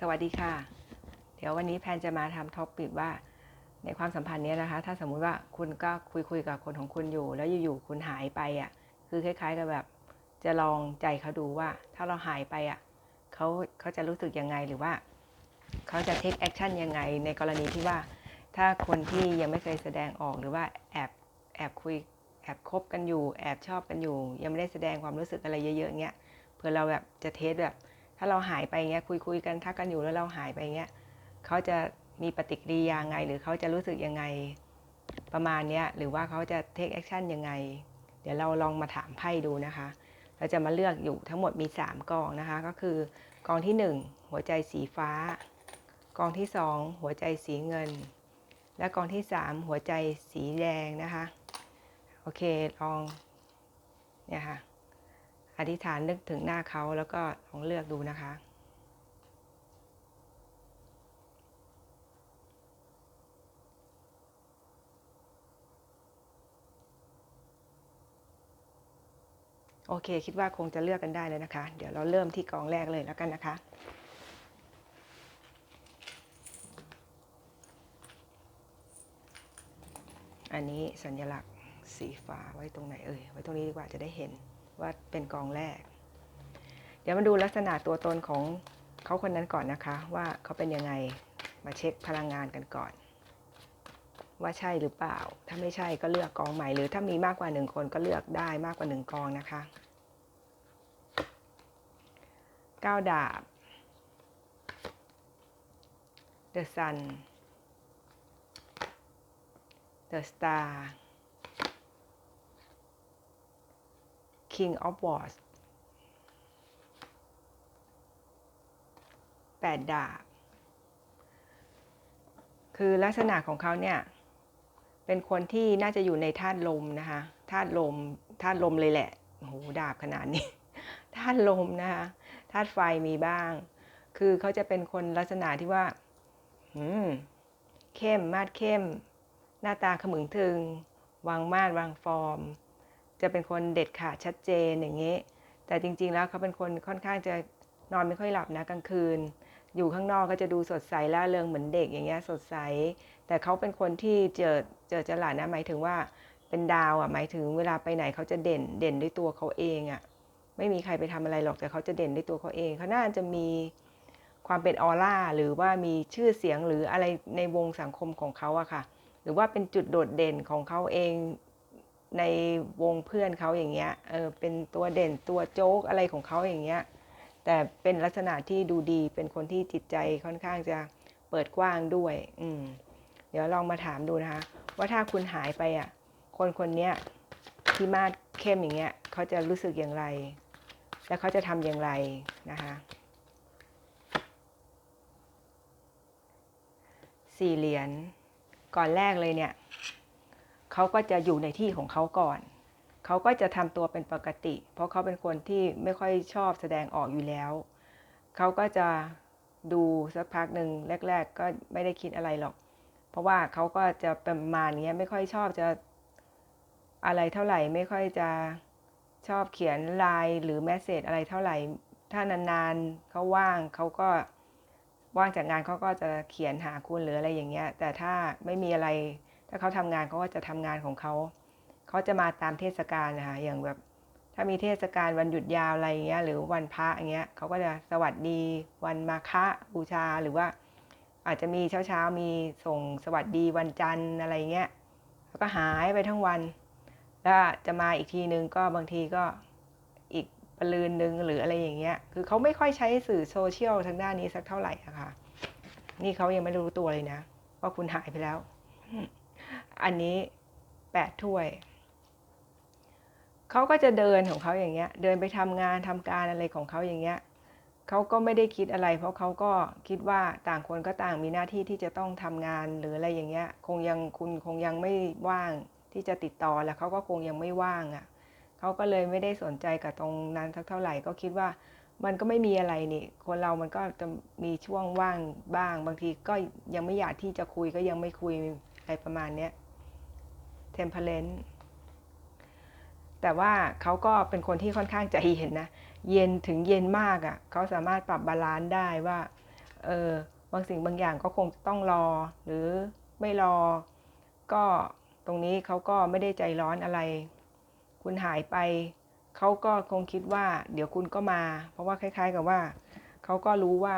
สวัสดีค่ะ เดี๋ยววันนี้แพนจะมาทำท็อปปิกว่า ในความสัมพันธ์เนี้ยนะคะ ถ้าสมมุติว่าคุณก็คุยคุยกับคนของคุณอยู่ แล้วอยู่ๆคุณหายไปอะ คือคล้าย ๆ กับแบบ จะลองใจเขาดูว่า ถ้าเราหายไปอะเขาเขาจะรู้สึกยังไงหรือว่าเขาจะเทคแอคชั่นยังไงในกรณีที่ว่า ถ้าคนที่ยังไม่เคยแสดงออกหรือว่าแอบแอบคุยแอบคบกันอยู่ แอบชอบกันอยู่ ยังไม่ได้แสดงความรู้สึกอะไรเยอะๆเงี้ยเพื่อเราแบบจะเทสแบบ ถ้าเราหายไปเงี้ยคุยคุยกันทักกันอยู่แล้วเราหายไปเงี้ยเขาจะมีปฏิกิริยาไง หรือเขาจะรู้สึกยังไงประมาณเนี้ยหรือว่าเขาจะเทคแอคชั่นยังไง เดี๋ยวเราลองมาถามไพ่ดูนะคะ เราจะมาเลือกอยู่ทั้งหมดมี 3 กองนะคะ ก็คือกองที่ 1 หัวใจสีฟ้า กองที่ 2 หัวใจสีเงิน และกองที่ 3 หัวใจสีแดงนะคะ โอเคลองเนี่ยค่ะ อธิษฐานนึกถึงหน้าเขาแล้วก็ลองเลือกดูนะคะ โอเค คิดว่าคงจะเลือกกันได้เลยนะคะ เดี๋ยวเราเริ่มที่กองแรกเลยแล้วกันนะคะอันนี้สัญลักษณ์สีฟ้าไว้ตรงไหนเอ่ยไว้ตรงนี้ดีกว่าจะได้เห็น ว่าเป็นกองแรก เดี๋ยวมาดูลักษณะตัวตนของเขาคนนั้นก่อนนะคะ ว่าเขาเป็นยังไงมาเช็คพลังงานกันก่อน ว่าใช่หรือเปล่า ถ้าไม่ใช่ก็เลือกกองใหม่ หรือถ้ามีมากกว่าหนึ่งคนก็เลือกได้มากกว่าหนึ่งกองนะคะก้าดาบ The Sun The Star King of Wands แปดดาบ คือลักษณะของเขาเนี่ย เป็นคนที่น่าจะอยู่ในธาตุลมนะคะธาตุลมธาตุลมเลยแหละโหดาบขนาดนี้ธาตุลมนะคะธาตุไฟมีบ้าง คือเขาจะเป็นคนลักษณะที่ว่าอืมเข้มมาดเข้ม หน้าตาขมึงถึง วางมาดวางฟอร์ม จะเป็นคนเด็ดขาดชัดเจนอย่างนี้ แต่จริง ๆ แล้วเขาเป็นคนค่อนข้างจะนอนไม่ค่อยหลับนะกลางคืน อยู่ข้างนอกก็จะดูสดใสล่าเริงเหมือนเด็กอย่างเงี้ยสดใส แต่เขาเป็นคนที่เจอเจอจรัสนะหมายถึงว่าเป็นดาวอะหมายถึงเวลาไปไหนเขาจะเด่นเด่นด้วยตัวเขาเองอะไม่มีใครไปทำอะไรหรอกแต่เขาจะเด่นด้วยตัวเขาเอง เขาน่าจะมีความเป็นออร่าหรือว่ามีชื่อเสียงหรืออะไรในวงสังคมของเขาอะค่ะ หรือว่าเป็นจุดโดดเด่นของเขาเอง ในวงเพื่อนเขาอย่างเงี้ย เออ เป็นตัวเด่นตัวโจ๊กอะไรของเขาอย่างเงี้ย แต่เป็นลักษณะที่ดูดี เป็นคนที่จิตใจค่อนข้างจะเปิดกว้างด้วย อืม เดี๋ยวลองมาถามดูนะคะ ว่าถ้าคุณหายไปอะ คนคนนี้ที่มาดเข้มอย่างเงี้ย เขาจะรู้สึกอย่างไร และเขาจะทำอย่างไรนะคะสี่เหรียญก่อนแรกเลยเนี่ย เขาก็จะอยู่ในที่ของเขาก่อน เขาก็จะทำตัวเป็นปกติ เพราะเขาเป็นคนที่ไม่ค่อยชอบแสดงออกอยู่แล้ว เขาก็จะดูสักพักหนึ่งแรก ๆ ก็ไม่ได้คิดอะไรหรอก เพราะว่าเขาก็จะประมาณนี้ไม่ค่อยชอบจะอะไรเท่าไหร่ไม่ค่อยจะชอบเขียนไลน์หรือแมสเซจอะไรเท่าไหร่ ถ้านานๆเขาว่างเขาก็ว่างจากงานเขาก็จะเขียนหาคุณหรืออะไรอย่างเงี้ย แต่ถ้าไม่มีอะไร ถ้าเขาทำงานเขาก็จะทำงานของเขา เขาจะมาตามเทศกาลนะคะ อย่างแบบ ถ้ามีเทศกาลวันหยุดยาวอะไรเงี้ย หรือวันพระอย่างเงี้ย เขาก็จะสวัสดี วันมาฆะบูชา หรือว่า อาจจะมีเช้าเช้ามีส่งสวัสดีวันจันทร์อะไรเงี้ย แล้วก็หายไปทั้งวัน แล้วจะมาอีกทีนึงก็บางทีก็อีกปลืนนึงหรืออะไรอย่างเงี้ย คือเขาไม่ค่อยใช้สื่อโซเชียลทางด้านนี้สักเท่าไหร่อะค่ะ นี่เขายังไม่รู้ตัวเลยนะว่าคุณหายไปแล้ว อันนี้แปดถ้วย เขาก็จะเดินของเขาอย่างเงี้ย เดินไปทำงานทำการอะไรของเขาอย่างเงี้ยเขาก็ไม่ได้คิดอะไร เพราะเขาก็คิดว่าต่างคนก็ต่างมีหน้าที่ที่จะต้องทำงานหรืออะไรอย่างเงี้ย คงยังคุณคงยังไม่ว่างที่จะติดต่อแล้วเขาก็คงยังไม่ว่างอะ่ะเขาก็เลยไม่ได้สนใจกับตรงนั้นสักเท่าไหร่ก็คิดว่ามันก็ไม่มีอะไรนี่ คนเรามันก็จะมีช่วงว่างบ้าง บางทีก็ยังไม่อยากที่จะคุยก็ยังไม่คุย อะไรประมาณเนี้ย temperance แต่ว่าเขาก็เป็นคนที่ค่อนข้างใจเย็นนะ เย็นถึงเย็นมากอะ่ะเขาสามารถปรับบาลานซ์ได้ว่า เออบางสิ่งบางอย่างก็คงต้องรอ หรือไม่รอ ก็ตรงนี้เขาก็ไม่ได้ใจร้อนอะไร คุณหายไปเขาก็คงคิดว่า เดี๋ยวคุณก็มา เพราะว่าคล้าย ๆ กับว่าเขาก็รู้ว่า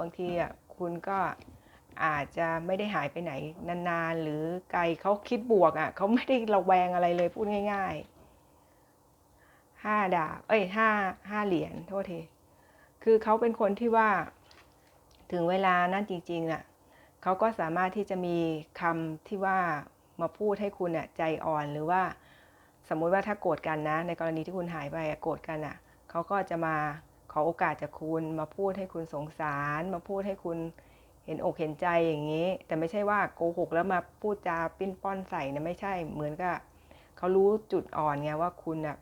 บางทีอะคุณก็ อาจจะไม่ได้หายไปไหนนานๆ หรือไกลเขาคิดบวกอะเขาไม่ได้ระแวงอะไรเลยพูดง่ายๆห้าดาบเอ้ยห้าห้าเหรียญโทษทีคือเขาเป็นคนที่ว่าถึงเวลานั้นจริงๆอะเขาก็สามารถที่จะมีคำที่ว่ามาพูดให้คุณอะใจอ่อนหรือว่าสมมุติว่าถ้าโกรธกันนะ ในกรณีที่คุณหายไปโกรธกันอะเขาก็จะมาขอโอกาสจากคุณมาพูดให้คุณสงสาร มาพูดให้คุณ เห็นอกเห็นใจอย่างนี้ แต่ไม่ใช่ว่าโกหกแล้วมาพูดจาปิ้นป้อนใส่นะไม่ใช่เหมือนกับเขารู้จุดอ่อนไงว่าคุณอะ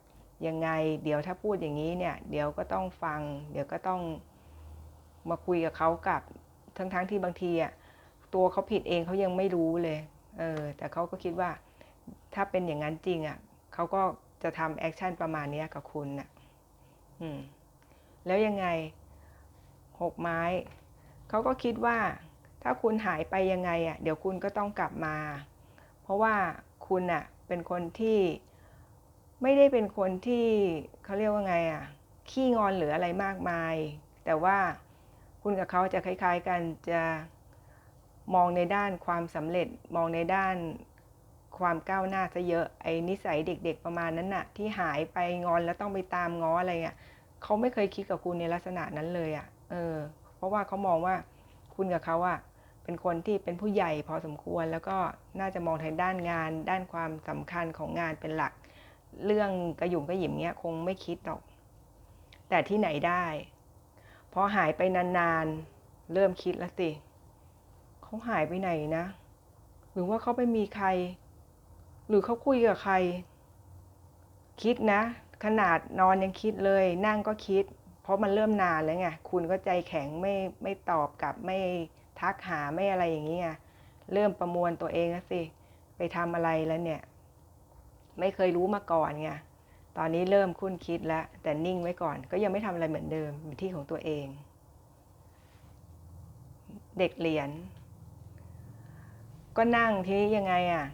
ยังไงเดี๋ยวถ้าพูดอย่างนี้เนี่ย เดี๋ยวก็ต้องฟัง เดี๋ยวก็ต้องมาคุยกับเขากับทั้งๆทที่บางทีอะตัวเขาผิดเองเขายังไม่รู้เลยเออแต่เขาก็คิดว่าถ้าเป็นอย่างนั้นจริงอะเขาก็จะทำแอคชั่นประมาณนี้กับคุณน่ะอืมแล้วยังไงหกไม้ เขาก็คิดว่า ถ้าคุณหายไปยังไงอะเดี๋ยวคุณก็ต้องกลับมา เพราะว่าคุณอะเป็นคนที่ไม่ได้เป็นคนที่เขาเรียกว่าไงอะขี้งอนหรืออะไรมากมาย แต่ว่าคุณกับเขาจะคล้าย ๆ กันจะมองในด้านความสำเร็จมองในด้านความก้าวหน้าซะเยอะไอ้นิสัยเด็ก ๆ ประมาณนั้นน่ะ ที่หายไปงอนแล้วต้องไปตามง้ออะไรอะเขาไม่เคยคิดกับคุณในลักษณะนั้นเลยอะ เออ เพราะว่าเขามองว่าคุณกับเขาอะเป็นคนที่เป็นผู้ใหญ่พอสมควร แล้วก็น่าจะมองทางด้านงาน ด้านความสำคัญของงานเป็นหลัก เรื่องกระยุ่มกระหยิมเนี้ยคงไม่คิดหรอก แต่ที่ไหนได้พอหายไปนานๆ เริ่มคิดแล้วสิเขาหายไปไหนนะ หรือว่าเขาไปมีใคร หรือเขาคุยกับใคร คิดนะ ขนาดนอนยังคิดเลย นั่งก็คิด ราะมันเริ่มนานแล้วไงคุณก็ใจแข็งไม่ไม่ตอบกลับไม่ทักหาไม่อะไรอย่างนี้ไงเริ่มประมวลตัวเองแล้วสิไปทำอะไรแล้วเนี่ย ไม่เคยรู้มาก่อนไงตอนนี้เริ่มคุ้นคิดแล้ว แต่นิ่งไว้ก่อน ก็ยังไม่ทำอะไรเหมือนเดิมอยู่ที่ของตัวเอง เด็กเหรียญก็นั่งทีนี้ยังไงอะ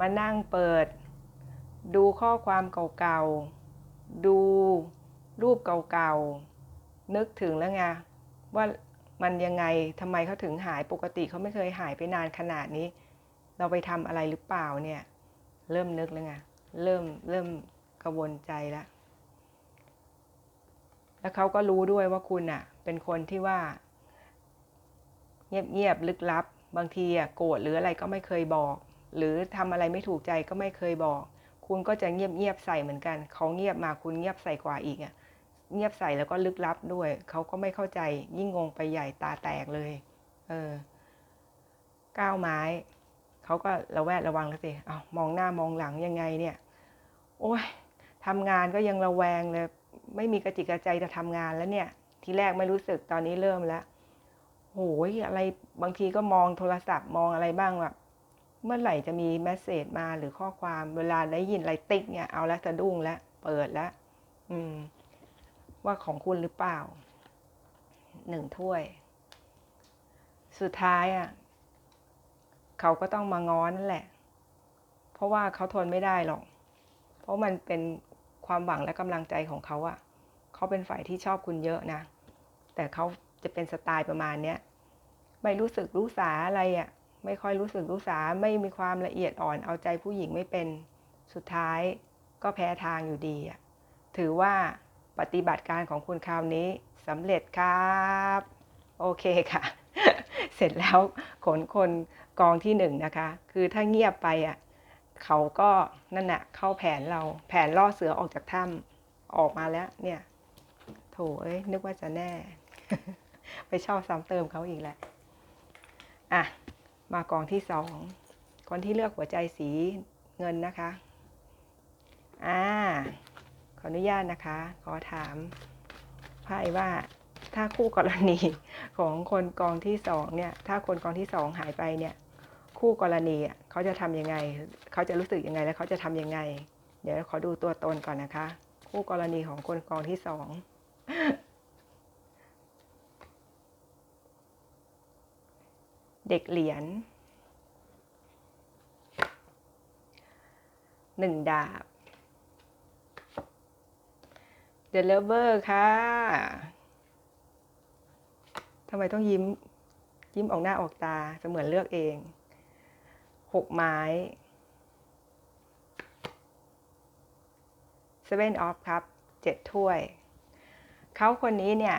มานั่งเปิด ดูข้อความเก่าๆดู รูปเก่าๆ นึกถึงแล้วไงว่ามันยังไงทำไมเขาถึงหายปกติเขาไม่เคยหายไปนานขนาดนี้ เราไปทำอะไรหรือเปล่าเนี่ย เริ่มนึกแล้วไงเริ่มเริ่มกระวนใจแล้วแล้วเขาก็รู้ด้วยว่าคุณอะเป็นคนที่ว่า เงียบๆลึกลับ บางทีอะโกรธหรืออะไรก็ไม่เคยบอก หรือทำอะไรไม่ถูกใจก็ไม่เคยบอก คุณก็จะเงียบๆใส่เหมือนกันเขาเงียบมาคุณเงียบใส่กว่าอีกอะ เงียบใส่แล้วก็ลึกลับด้วย เขาก็ไม่เข้าใจยิ่งงงไปใหญ่ตาแตกเลย เออก้าวไม้ เขาก็ระแวดระวังแล้วสิเอามองหน้ามองหลังยังไงเนี่ย โอ้ยทำงานก็ยังระแวงเลย ไม่มีกระจิกกระใจจะทำงานแล้วเนี่ย ทีแรกไม่รู้สึกตอนนี้เริ่มแล้วโอ้ยอะไรบางทีก็มองโทรศัพท์มองอะไรบ้างแบบเมื่อไหร่จะมีแมสเซจมาหรือข้อความเวลาได้ยินอะไรติ๊กเนี่ยเอาแล้วสะดุ้งแล้วเปิดแล้วอืม ว่าของคุณหรือเปล่าหนึ่งถ้วย สุดท้ายอะเขาก็ต้องมาง้อนนั่นแหละ เพราะว่าเขาทนไม่ได้หรอก เพราะมันเป็นความหวังและกำลังใจของเขาอะเขาเป็นฝ่ายที่ชอบคุณเยอะนะ แต่เขาจะเป็นสไตล์ประมาณเนี้ยไม่รู้สึกรู้สาอะไรอะไม่ค่อยรู้สึกรู้สาไม่มีความละเอียดอ่อนเอาใจผู้หญิงไม่เป็น สุดท้ายก็แพ้ทางอยู่ดีอะถือว่า ปฏิบัติการของคุณคราวนี้สำเร็จครับ โอเคค่ะ เสร็จแล้วขนคนกองที่หนึ่งนะคะ คือถ้าเงียบไปอะเขาก็นั่นน่ะเข้าแผนเราแผนล่อเสือออกจากถ้ำออกมาแล้วเนี่ย โถเอ้ยนึกว่าจะแน่ ไปชอบซ้ำเติมเขาอีกแหละอะ มากองที่สองคนที่เลือกหัวใจสีเงินนะคะ อ่า ออนุญาตนะคะ ขอถามไพ่ว่าถ้าคู่กรณีของคนกองที่สองเนี่ย ถ้าคนกองที่สองหายไปเนี่ย คู่กรณีเขาจะทำยังไง เขาจะรู้สึกยังไงแล้วเขาจะทำยังไง เดี๋ยวขอดูตัวตนก่อนนะคะ คู่กรณีของคนกองที่สองเด็กเหรียญหนึ่งดาบ The Lover ค่ะทำไมต้องยิ้ม ยิ้มออกหน้าออกตาเสมือนเลือกเองหกไม้ Seven of ครับเจ็ดถ้วย เขาคนนี้เนี่ย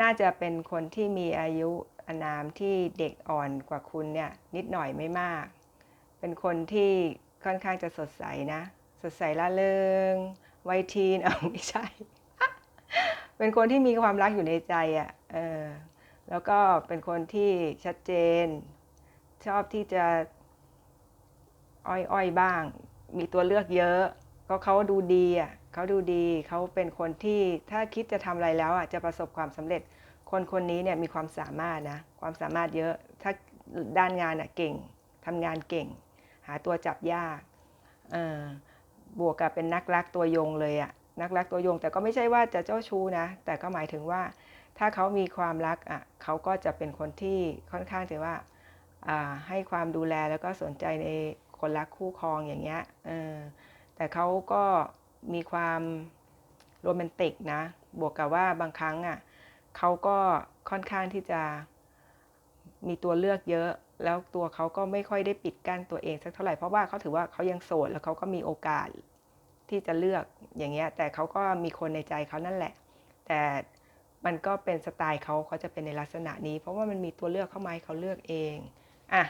น่าจะเป็นคนที่มีอายุอนามที่เด็กอ่อนกว่าคุณเนี่ย นิดหน่อยไม่มาก เป็นคนที่ค่อนข้างจะสดใสนะ สดใสละเริง วัยทีนเอาไม่ใช่ เป็นคนที่มีความรักอยู่ในใจอะ่ะเออแล้วก็เป็นคนที่ชัดเจน ชอบที่จะอ้อยๆบ้าง มีตัวเลือกเยอะ ก็เขาดูดีอะเขาดูดีเขาเป็นคนที่ถ้าคิดจะทำอะไรแล้วอะจะประสบความสำเร็จ คนคนนี้เนี่ยมีความสามารถนะความสามารถเยอะถ้าด้านงานอะเก่งทำงานเก่ง หาตัวจับยากเออ บวกกับเป็นนักรักตัวยงเลยอะนักรักตัวยง แต่ก็ไม่ใช่ว่าจะเจ้าชู้นะ แต่ก็หมายถึงว่า ถ้าเขามีความรักอะเขาก็จะเป็นคนที่ค่อนข้างจะว่าให้ความดูแลแล้วก็สนใจในคนรักคู่ครองอย่างเงี้ยเออแต่เขาก็มีความโรแมนติกนะ บวกกับว่าบางครั้งอะเขาก็ค่อนข้างที่จะมีตัวเลือกเยอะ แล้วตัวเขาก็ไม่ค่อยได้ปิดกั้นตัวเองสักเท่าไหร่เพราะว่าเขาถือว่าเขายังโสดแล้วเขาก็มีโอกาสที่จะเลือกอย่างเงี้ยแต่เขาก็มีคนในใจเขานั่นแหละ แต่มันก็เป็นสไตล์เขาเขาจะเป็นในลักษณะนี้ เพราะว่ามันมีตัวเลือกเข้ามาให้เขาเลือกเองอะ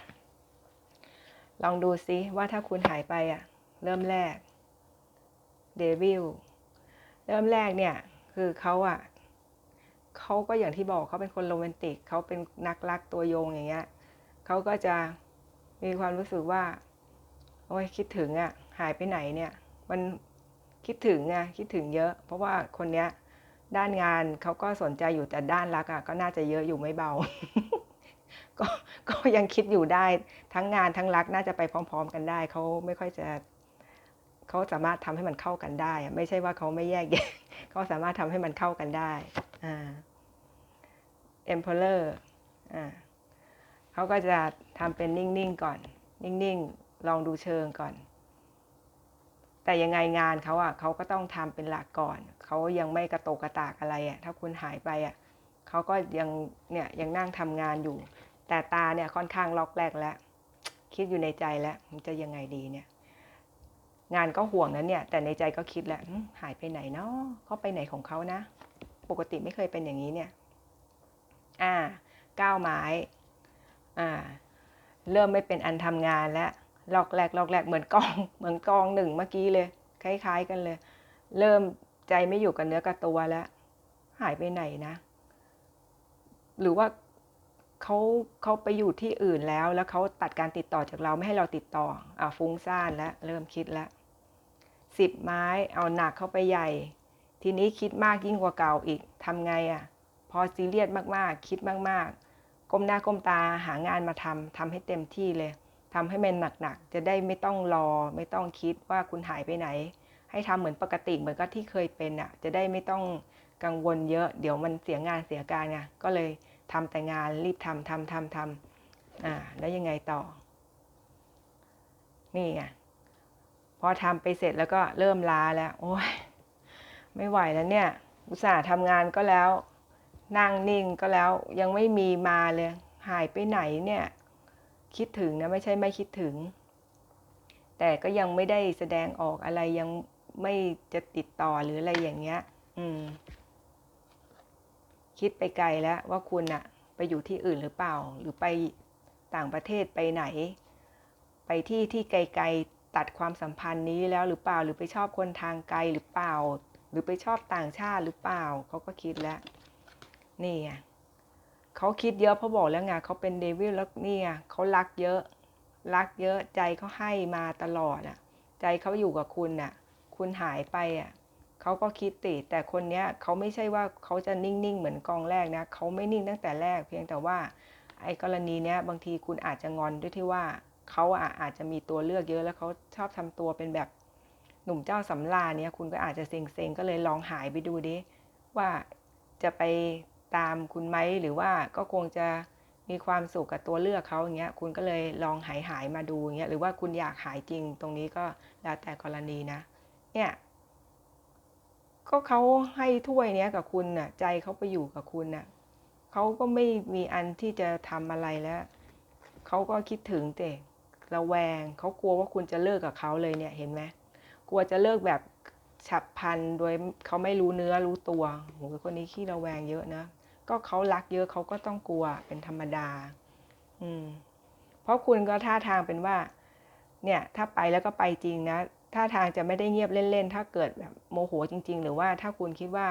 ลองดูซิว่าถ้าคุณหายไปอะเริ่มแรกเดวิลเริ่มแรกเนี่ยคือเขาอะเขาก็อย่างที่บอกเขาเป็นคนโรแมนติกเขาเป็นนักรักตัวยงอย่างเงี้ย เขาก็จะมีความรู้สึกว่า โอ้ยคิดถึงอะ หายไปไหนเนี่ย มันคิดถึงไงคิดถึงเยอะ เพราะว่าคนเนี้ย ด้านงานเขาก็สนใจอยู่แต่ด้านรักอะ ก็น่าจะเยอะอยู่ไม่เบา ก็ก็ยังคิดอยู่ได้ทั้งงานทั้งรักน่าจะไปพร้อม ๆ กันได้เขาไม่ค่อยจะเขาสามารถทำให้มันเข้ากันได้ ไม่ใช่ว่าเขาไม่แยกแยะเขาสามารถทำให้มันเข้ากันได้อ่า emperor อ่า เขาก็จะทำเป็นนิ่งๆก่อน นิ่งๆ ลองดูเชิงก่อน แต่ยังไงงานเขาอะเขาก็ต้องทำเป็นหลักก่อน เขายังไม่กระโตกกระตากอะไรอะ ถ้าคุณหายไปอะเขาก็ยังเนี่ยยังนั่งทำงานอยู่ แต่ตาเนี่ยค่อนข้างล็อกแรกแล้ว คิดอยู่ในใจแล้วมันจะยังไงดีเนี่ย งานก็ห่วงนะเนี่ย แต่ในใจก็คิดแหละหายไปไหนเนาะเขาไปไหนของเขานะ ปกติไม่เคยเป็นอย่างนี้เนี่ย อ่าก้าวไม้ อ่าเริ่มไม่เป็นอันทำงานแล้วลอกแรกลอกแรกเหมือนกองเหมือนกองหนึ่งเมื่อกี้เลย คล้าย ๆ กันเลย เริ่มใจไม่อยู่กับเนื้อกับตัวแล้ว หายไปไหนนะ หรือว่าเขาเขาไปอยู่ที่อื่นแล้ว แล้วเขาตัดการติดต่อจากเราไม่ให้เราติดต่ออ่าฟุ้งซ่านแล้วเริ่มคิดแล้วสิบไม้เอาหนักเข้าไปใหญ่ ทีนี้คิดมากยิ่งกว่าเก่าอีกทำไงอะ่ะ พอซีเรียสมากๆ คิดมากๆ ก้มหน้าก้มตาหางานมาทำทำให้เต็มที่เลยทำให้มันหนักๆจะได้ไม่ต้องรอ ไม่ต้องคิดว่าคุณหายไปไหน ให้ทำเหมือนปกติเหมือนกับที่เคยเป็นอะ่ะ จะได้ไม่ต้องกังวลเยอะ เดี๋ยวมันเสียงานเสียการไงก็เลยทำแต่งานรีบทำทำทำทำอ่าแล้วยังไงต่อ นี่ไงพอทำไปเสร็จแล้วก็เริ่มล้าแล้ว โอ้ยไม่ไหวแล้วเนี่ย อุตส่าห์ทำงานก็แล้ว นั่งนิ่งก็แล้วยังไม่มีมาเลย หายไปไหนเนี่ย คิดถึงนะไม่ใช่ไม่คิดถึง แต่ก็ยังไม่ได้แสดงออกอะไรยังไม่จะติดต่อหรืออะไรอย่างเงี้ย อืม คิดไปไกลแล้วว่าคุณอะไปอยู่ที่อื่นหรือเปล่า หรือไปต่างประเทศไปไหน ไปที่ที่ไกลๆตัดความสัมพันธ์นี้แล้วหรือเปล่า หรือไปชอบคนทางไกลหรือเปล่า หรือไปชอบต่างชาติหรือเปล่าเขาก็คิดแล้ว นี่ไงเขาคิดเยอะเพราะบอกแล้วไงเขาเป็นเดวิลแล้วนี่ไงเขารักเยอะ รักเยอะใจเขาให้มาตลอดอะ ใจเขาอยู่กับคุณน่ะ คุณหายไปอะเขาก็คิดติแต่คนเนี้ยเขาไม่ใช่ว่าเขาจะนิ่งๆเหมือนกองแรกนะเขาไม่นิ่งตั้งแต่แรก เพียงแต่ว่า ไอ้กรณีเนี้ยบางทีคุณอาจจะงอนด้วยที่ว่าเขาอาจจะมีตัวเลือกเยอะแล้วเขาชอบทำตัวเป็นแบบหนุ่มเจ้าสำราเนี่ยคุณก็อาจจะเซ็งๆก็เลยลองหายไปดูดิว่าจะไป ตามคุณไหมหรือว่าก็คงจะมีความสุขกับตัวเลือกเขาอย่างเงี้ยคุณก็เลยลองหายหายมาดูอย่างเงี้ยหรือว่าคุณอยากหายจริงตรงนี้ก็แล้วแต่กรณีนะ เนี่ยก็เขาให้ถ้วยเนี้ยกับคุณน่ะใจเขาไปอยู่กับคุณน่ะเขาก็ไม่มีอันที่จะทำอะไรแล้วเขาก็คิดถึงแต่ระแวงเขากลัวว่าคุณจะเลิกกับเขาเลยเนี่ยเห็นไหมกลัวจะเลิกแบบฉับพลันโดยเขาไม่รู้เนื้อรู้ตัวโหคนนี้ขี้ระแวงเยอะนะ ก็เขารักเยอะเขาก็ต้องกลัวเป็นธรรมดา อืม เพราะคุณก็ท่าทางเป็นว่า เนี่ย ถ้าไปแล้วก็ไปจริงนะท่าทางจะไม่ได้เงียบเล่นๆ ถ้าเกิดแบบโมโหจริง ๆ หรือว่าถ้าคุณคิดว่า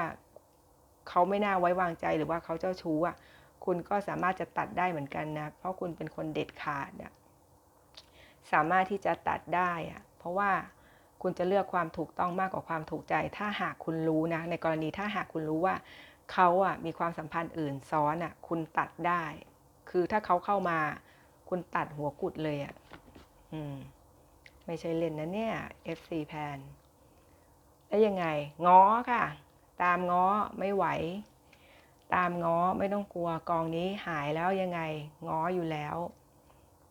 เขาไม่น่าไว้วางใจหรือว่าเขาเจ้าชู้อะ คุณก็สามารถจะตัดได้เหมือนกันนะ เพราะคุณเป็นคนเด็ดขาดเนี่ยสามารถที่จะตัดได้อะ เพราะว่าคุณจะเลือกความถูกต้องมากกว่าความถูกใจ ถ้าหากคุณรู้นะ ในกรณีถ้าหากคุณรู้ว่า เขาอะมีความสัมพันธ์อื่นซ้อนอะคุณตัดได้ คือถ้าเขาเข้ามา คุณตัดหัวกุดเลยอะอืม ไม่ใช่เล่นนะเนี่ย FC แพนแล้วยังไง ง้อค่ะ ตามง้อไม่ไหว ตามง้อไม่ต้องกลัวกองนี้หายแล้วยังไง ง้ออยู่แล้ว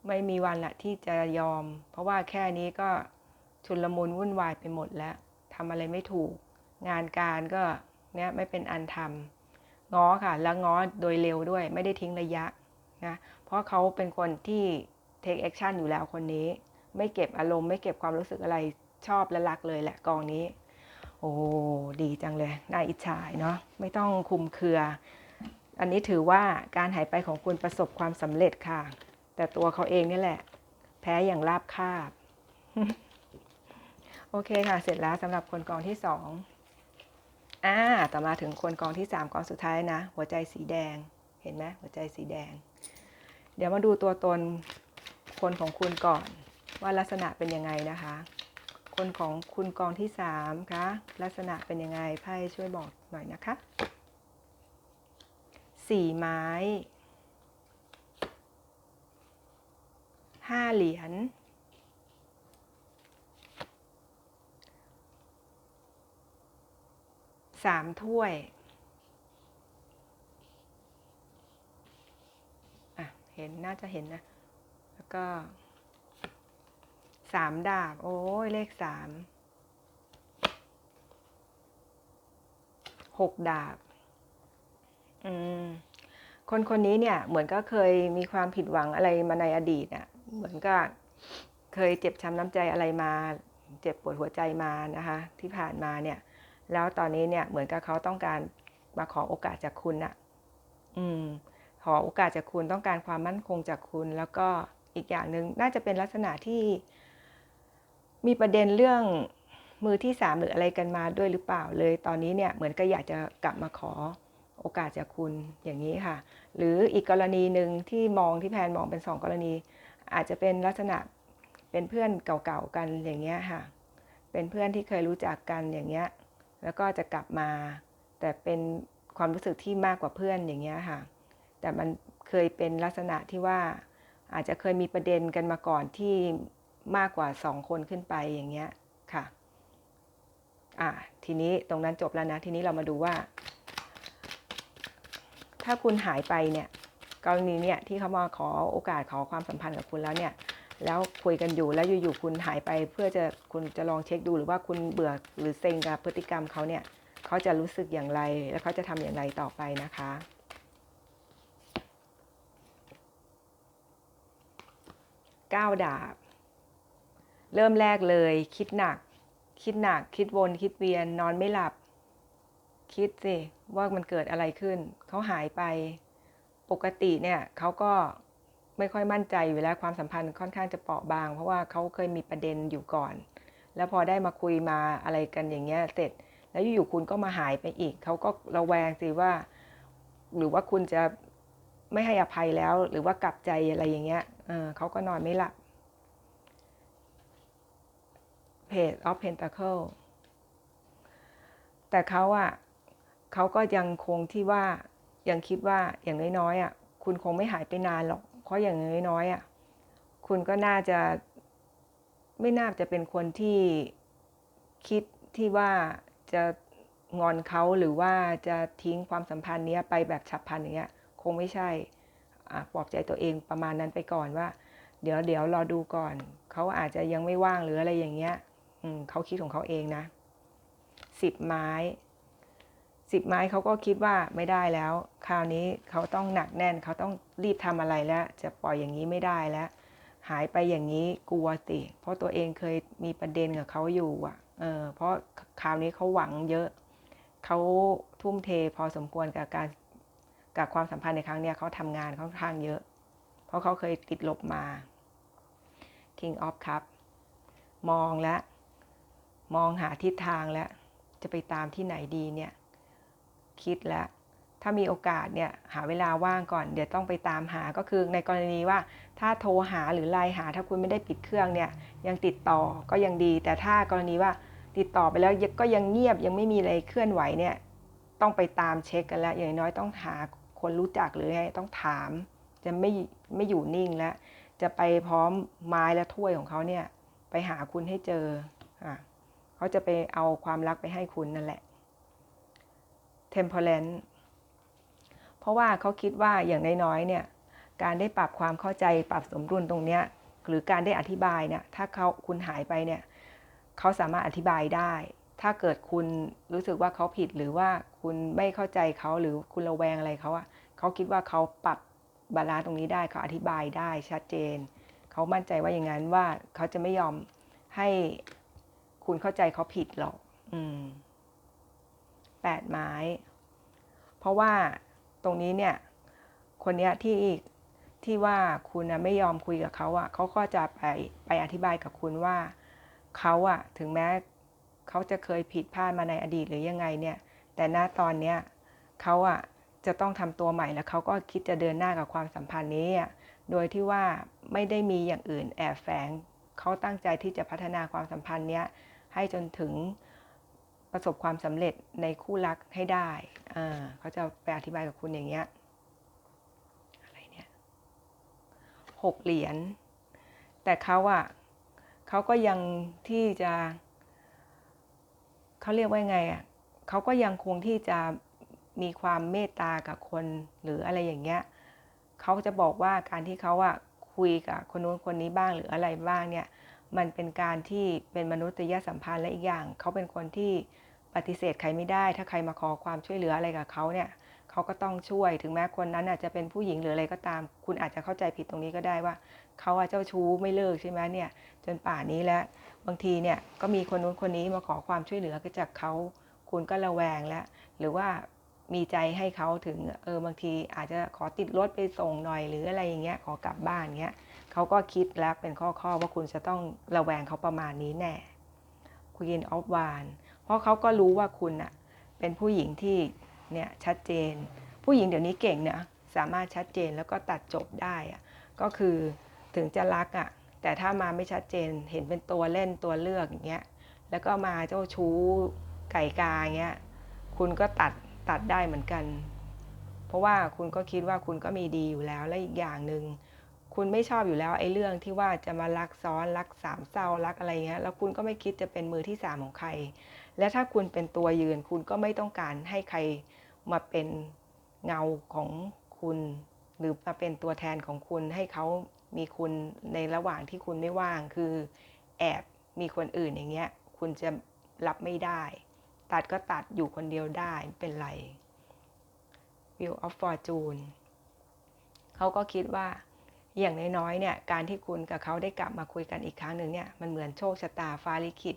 ไม่มีวันละที่จะยอม เพราะว่าแค่นี้ก็ชุนลมุนวุ่นวายไปหมดแล้วทำอะไรไม่ถูก งานการก็ เนี่ยไม่เป็นอันทำง้อค่ะ แล้วง้อโดยเร็วด้วยไม่ได้ทิ้งระยะนะเพราะเขาเป็นคนที่ take action อยู่แล้วคนนี้ ไม่เก็บอารมณ์ไม่เก็บความรู้สึกอะไรชอบและรักเลยแหละกองนี้ โอ้ดีจังเลยน่าอิจฉาเนาะไม่ต้องคุมเครือ อันนี้ถือว่าการหายไปของคุณประสบความสำเร็จค่ะ แต่ตัวเขาเองนี่แหละ แพ้อย่างราบคาบ โอเคค่ะ เสร็จแล้วสำหรับคนกองที่สอง ต่อมาถึงคนกองที่สามกองสุดท้ายนะ หัวใจสีแดง เห็นไหมหัวใจสีแดง เดี๋ยวมาดูตัวตนคนของคุณก่อน ว่าลักษณะเป็นยังไงนะคะ คนของคุณกองที่สามคะลักษณะเป็นยังไงไพ่ช่วยบอกหน่อยนะคะสี่ไม้ห้าเหรียญ สามถ้วยอะเห็นน่าจะเห็นนะ แล้วก็สามดาบ โอ้ยเลขสามหกดาบ อืม คนคนนี้เนี่ย เหมือนก็เคยมีความผิดหวังอะไรมาในอดีตอะ เหมือนก็เคยเจ็บช้ำน้ำใจอะไรมา เจ็บปวดหัวใจมานะคะ ที่ผ่านมาเนี่ย แล้วตอนนี้เนี่ยเหมือนกับเขาต้องการมาขอโอกาสจากคุณน่ะอืม ขอโอกาสจากคุณต้องการความมั่นคงจากคุณ แล้วก็อีกอย่างหนึ่งน่าจะเป็นลักษณะที่ มีประเด็นเรื่องมือที่สามหรืออะไรกันมาด้วยหรือเปล่าเลย ตอนนี้เนี่ยเหมือนก็อยากจะกลับมาขอโอกาสจากคุณอย่างนี้ค่ะ หรืออีกกรณีหนึ่งที่มองที่แพนมองเป็นสองกรณี อาจจะเป็นลักษณะเป็นเพื่อนเก่าๆกันอย่างเงี้ยค่ะ เป็นเพื่อนที่เคยรู้จักกันอย่างเงี้ย แล้วก็จะกลับมา แต่เป็นความรู้สึกที่มากกว่าเพื่อนอย่างเงี้ยค่ะ แต่มันเคยเป็นลักษณะที่ว่าอาจจะเคยมีประเด็นกันมาก่อนที่มากกว่าสองคนขึ้นไปอย่างเงี้ยค่ะอ่าทีนี้ตรงนั้นจบแล้วนะ ทีนี้เรามาดูว่า ถ้าคุณหายไปเนี่ยกรณีเนี่ยที่เขามาขอโอกาสขอความสัมพันธ์กับคุณแล้วเนี่ย แล้วคุยกันอยู่แล้วอยู่ๆคุณหายไปเพื่อจะคุณจะลองเช็คดูหรือว่าคุณเบื่อหรือเซ็งกับพฤติกรรมเขาเนี่ยเขาจะรู้สึกอย่างไร แล้วเขาจะทำอย่างไรต่อไปนะคะก้าดาบ เริ่มแรกเลย คิดหนัก คิดหนัก คิดวนคิดเวียน นอนไม่หลับ คิดสิว่ามันเกิดอะไรขึ้น เขาหายไป ปกติเนี่ยเขาก็ ไม่ค่อยมั่นใจอยู่แล้วความสัมพันธ์ค่อนข้างจะเปราะบาง เพราะว่าเขาเคยมีประเด็นอยู่ก่อน แล้วพอได้มาคุยมาอะไรกันอย่างเงี้ยเสร็จ แล้วอยู่ๆคุณก็มาหายไปอีกเขาก็ระแวงสิว่า หรือว่าคุณจะไม่ให้อภัยแล้ว หรือว่ากลับใจอะไรอย่างเงี้ยเออเขาก็นอนไม่หลับ Page of Pentacle แต่เขาอะเขาก็ยังคงที่ว่ายังคิดว่าอย่างน้อยๆอะคุณคงไม่หายไปนานหรอก ราะอย่างน้อยๆอะคุณก็น่าจะไม่น่าจะเป็นคนที่คิดที่ว่าจะงอนเขาหรือว่าจะทิ้งความสัมพันธ์นี้ไปแบบฉับพลันอย่างเงี้ยคงไม่ใช่อะปลอบใจตัวเองประมาณนั้นไปก่อนว่า เดี๋ยวเดี๋ยวรอดูก่อน เขาอาจจะยังไม่ว่างหรืออะไรอย่างเงี้ยอืมเขาคิดของเขาเองนะสิบไม้ สิบไม้เขาก็คิดว่าไม่ได้แล้ว คราวนี้เขาต้องหนักแน่น เขาต้องรีบทำอะไรแล้ว จะปล่อยอย่างนี้ไม่ได้แล้ว หายไปอย่างนี้กลัวสิเพราะตัวเองเคยมีประเด็นกับเขาอยู่อะเออเพราะคราวนี้เขาหวังเยอะ เขาทุ่มเทพอสมควรกับการกับความสัมพันธ์ในครั้งเนี้ยเขาทำงานเขาทางเยอะ เพราะเขาเคยติดลบมา King of Cup มองแล้ว มองหาทิศทางแล้ว จะไปตามที่ไหนดีเนี่ย คิดแล้ว ถ้ามีโอกาสเนี่ยหาเวลาว่างก่อน เดี๋ยวต้องไปตามหาก็คือในกรณีว่าถ้าโทรหาหรือไลน์หา ถ้าคุณไม่ได้ปิดเครื่องเนี่ยยังติดต่อก็ยังดี แต่ถ้ากรณีว่าติดต่อไปแล้วก็ยังเงียบยังไม่มีอะไรเคลื่อนไหวเนี่ยต้องไปตามเช็คกันแล้ว อย่างน้อยต้องหาคนรู้จักหรือไงต้องถาม จะไม่ไม่อยู่นิ่งแล้ว จะไปพร้อมไม้และถ้วยของเขาเนี่ยไปหาคุณให้เจออะเขาจะไปเอาความรักไปให้คุณนั่นแหละ temperance เพราะว่าเขาคิดว่าอย่างน้อยๆเนี่ยการได้ปรับความเข้าใจปรับสมดุลตรงเนี้ยหรือการได้อธิบายเนี่ยถ้าเขาคุณหายไปเนี่ยเขาสามารถอธิบายได้ ถ้าเกิดคุณรู้สึกว่าเขาผิดหรือว่าคุณไม่เข้าใจเขาหรือคุณระแวงอะไรเขาอะเขาคิดว่าเขาปรับบาลานซ์ตรงนี้ได้เขาอธิบายได้ชัดเจน เขามั่นใจว่าอย่างนั้นว่าเขาจะไม่ยอมให้คุณเข้าใจเขาผิดหรอก อืม แปดไม้ เพราะว่าตรงนี้เนี่ยคนเนี้ยที่ที่ว่าคุณนะไม่ยอมคุยกับเขาอะ่ะเขาก็จะไปไปอธิบายกับคุณว่าเขาอะ่ะถึงแม้เขาจะเคยผิดพลาดมาในอดีตหรือยังไงเนี่ย แต่ณตอนเนี้ยเขาอะ่ะจะต้องทำตัวใหม่แล้วเขาก็คิดจะเดินหน้ากับความสัมพันธ์นี้อะโดยที่ว่าไม่ได้มีอย่างอื่นแอบแฝงเขาตั้งใจที่จะพัฒนาความสัมพันธ์เนี้ยให้จนถึง ประสบความสำเร็จในคู่รักให้ได้ อ่าเขาจะไปอธิบายกับคุณอย่างเงี้ย อะไรเนี่ยหกเหรียญ แต่เขาอะเขาก็ยังที่จะเขาเรียกว่าไงอะเขาก็ยังคงที่จะมีความเมตตากับคนหรืออะไรอย่างเงี้ย เขาจะบอกว่าการที่เขาอะคุยกับคนนู้นคนนี้บ้างหรืออะไรบ้างเนี่ย มันเป็นการที่เป็นมนุษยสัมพันธ์และอีกอย่าง เขาเป็นคนที่ ปฏิเสธใครไม่ได้ ถ้าใครมาขอความช่วยเหลืออะไรกับเขาเนี่ยเขาก็ต้องช่วย ถึงแม้คนนั้นอาจจะเป็นผู้หญิงหรืออะไรก็ตาม คุณอาจจะเข้าใจผิดตรงนี้ก็ได้ว่าเขาอะเจ้าชู้ไม่เลิกใช่ไหมเนี่ย จนป่านนี้แล้ว บางทีเนี่ยก็มีคนนู้นคนนี้มาขอความช่วยเหลือจากเขาคุณก็ระแวงแล้ว หรือว่ามีใจให้เขาถึงเออบางทีอาจจะขอติดรถไปส่งหน่อยหรืออะไรอย่างเงี้ยขอกลับบ้านเงี้ยเขาก็คิดแล้วเป็นข้อๆว่าคุณจะต้องระแวงเขาประมาณนี้แน่ Queen of w a n เพราะเขาก็รู้ว่าคุณอะเป็นผู้หญิงที่เนี่ยชัดเจน ผู้หญิงเดี๋ยวนี้เก่งเนี่ยสามารถชัดเจนแล้วก็ตัดจบได้อะก็คือถึงจะรักอะแต่ถ้ามาไม่ชัดเจนเห็นเป็นตัวเล่นตัวเลือกอย่างเงี้ยแล้วก็มาเจ้าชู้ไก่กาเงี้ยคุณก็ตัดตัดได้เหมือนกัน เพราะว่าคุณก็คิดว่าคุณก็มีดีอยู่แล้วและอีกอย่างหนึ่งคุณไม่ชอบอยู่แล้วไอ้เรื่องที่ว่าจะมารักซ้อนรักสามเศร้ารักอะไรเงี้ยแล้วคุณก็ไม่คิดจะเป็นมือที่สามของใคร และถ้าคุณเป็นตัวยืนคุณก็ไม่ต้องการให้ใครมาเป็นเงาของคุณ หรือมาเป็นตัวแทนของคุณให้เขามีคุณในระหว่างที่คุณไม่ว่าง คือแอบมีคนอื่นอย่างเงี้ย คุณจะรับไม่ได้ ตัดก็ตัดอยู่คนเดียวได้ไม่เป็นไร Wheel of Fortune เขาก็คิดว่าอย่างน้อยๆเนี่ยการที่คุณกับเขาได้กลับมาคุยกันอีกครั้งหนึ่งเนี่ยมันเหมือนโชคชะตาฟ้าลิขิต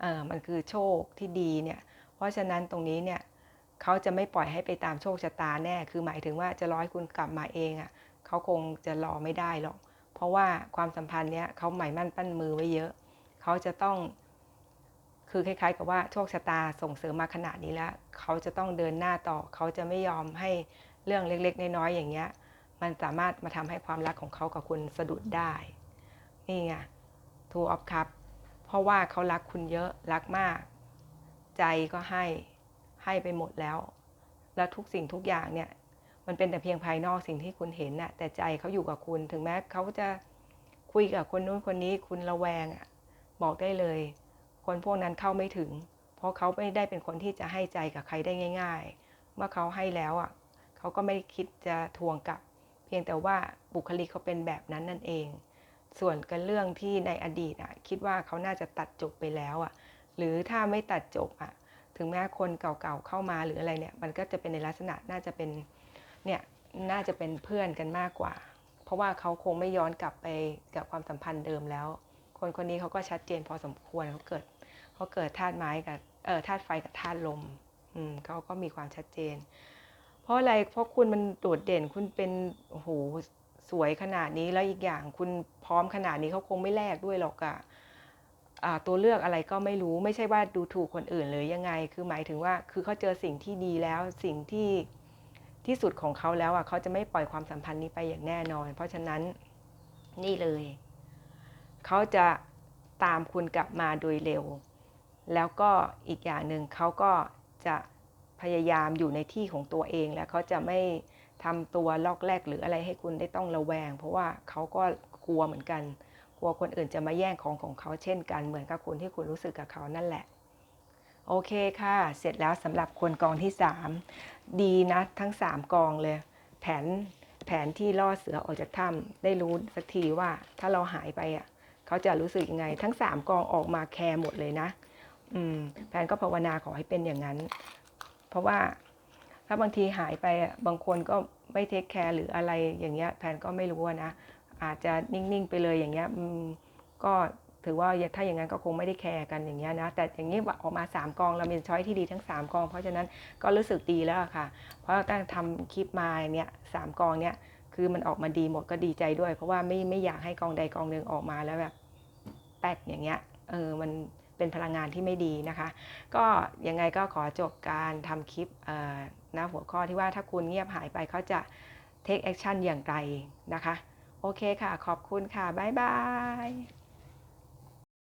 เออมันคือโชคที่ดีเนี่ยเพราะฉะนั้นตรงนี้เนี่ยเขาจะไม่ปล่อยให้ไปตามโชคชะตาแน่ คือหมายถึงว่าจะร้อให้คุณกลับมาเองอะ่ะเขาคงจะรอไม่ได้หรอก เพราะว่าความสัมพันธ์เนี้ยเขาหมายมั่นปั้นมือไว้เยอะ เขาจะต้อง คือคล้ายๆ กับว่าโชคชะตาส่งเสริมมาขนาดนี้แล้ว เขาจะต้องเดินหน้าต่อ เขาจะไม่ยอมให้เรื่องเล็กๆ น้อยๆอย่างเงี้ย มันสามารถมาทำให้ความรักของเขากับคุณสะดุดได้ นี่ไง Two of Cup เพราะว่าเขารักคุณเยอะรักมาก ใจก็ให้ให้ไปหมดแล้ว แล้วทุกสิ่งทุกอย่างเนี่ย มันเป็นแต่เพียงภายนอกสิ่งที่คุณเห็นน่ะแต่ใจเขาอยู่กับคุณถึงแม้เขาจะคุยกับคนนู้นคนนี้คุณระแวงอะบอกได้เลย คนพวกนั้นเข้าไม่ถึง เพราะเขาไม่ได้เป็นคนที่จะให้ใจกับใครได้ง่าย ๆ เมื่อเขาให้แล้วอะเขาก็ไม่คิดจะทวงกลับ เพียงแต่ว่าบุคลิกเขาเป็นแบบนั้นนั่นเอง ส่วนกันเรื่องที่ในอดีตอะคิดว่าเขาน่าจะตัดจบไปแล้วอะหรือถ้าไม่ตัดจบอะถึงแม้คนเก่าๆเข้ามาหรืออะไรเนี่ยมันก็จะเป็นในลักษณะน่าจะเป็นเนี่ยน่าจะเป็นเพื่อนกันมากกว่า เพราะว่าเขาคงไม่ย้อนกลับไปกับความสัมพันธ์เดิมแล้ว คนคนนี้เขาก็ชัดเจนพอสมควรเขาเกิดเขาเกิดธาตุไม้กับเออธาตุไฟกับธาตุลมอืมเขาก็มีความชัดเจน เพราะอะไรเพราะคุณมันโดดเด่นคุณเป็นโอ้โห สวยขนาดนี้แล้วอีกอย่างคุณพร้อมขนาดนี้เขาคงไม่แลกด้วยหรอกอะอะตัวเลือกอะไรก็ไม่รู้ไม่ใช่ว่าดูถูกคนอื่นหรือยังไง คือหมายถึงว่าคือเขาเจอสิ่งที่ดีแล้วสิ่งที่ที่สุดของเขาแล้วอะเขาจะไม่ปล่อยความสัมพันธ์นี้ไปอย่างแน่นอน เพราะฉะนั้นนี่เลย เขาจะตามคุณกลับมาโดยเร็ว แล้วก็อีกอย่างหนึ่งเขาก็จะพยายามอยู่ในที่ของตัวเองแล้วเขาจะไม่ ทำตัวลอกแรกหรืออะไรให้คุณได้ต้องระแวง เพราะว่าเขาก็กลัวเหมือนกัน กลัวคนอื่นจะมาแย่งของของเขาเช่นกันเหมือนกับคุณที่คุณรู้สึกกับเขานั่นแหละ โอเคค่ะ เสร็จแล้วสำหรับคนกองที่ 3 ดีนะทั้ง 3 กองเลย แผนแผนที่ล่อเสือออกจากถ้ำได้รู้สักทีว่าถ้าเราหายไปอะเขาจะรู้สึกยังไง ทั้ง 3 กองออกมาแคร์หมดเลยนะ อืมแผนก็ภาวนาขอให้เป็นอย่างนั้น เพราะว่า ถ้าบางทีหายไปอะบางคนก็ไม่เทคแคร์หรืออะไรอย่างเงี้ยแผนก็ไม่รู้นะ อาจจะนิ่ง ๆ ไปเลยอย่างเงี้ยก็ถือว่าถ้าอย่างนั้นก็คงไม่ได้แคร์กันอย่างเงี้ยนะ แต่อย่างนี้ออกมา 3 กองเรามีช้อยที่ดีทั้ง 3 กอง เพราะฉะนั้นก็รู้สึกดีแล้วค่ะ เพราะตั้งทำคลิปมาเนี่ยสามกองเนี่ยคือมันออกมาดีหมดก็ดีใจด้วย เพราะว่าไม่ไม่อยากให้กองใดกองหนึ่งออกมาแล้วแบบแป๊กอย่างเงี้ยเออมันเป็นพลังงานที่ไม่ดีนะคะ ก็ยังไงก็ขอจบการทำคลิปเอ่อ นะหัวข้อที่ว่าถ้าคุณเงียบหายไปเขาจะ take action อย่างไรนะคะ โอเคค่ะ ขอบคุณค่ะ บ๊ายบาย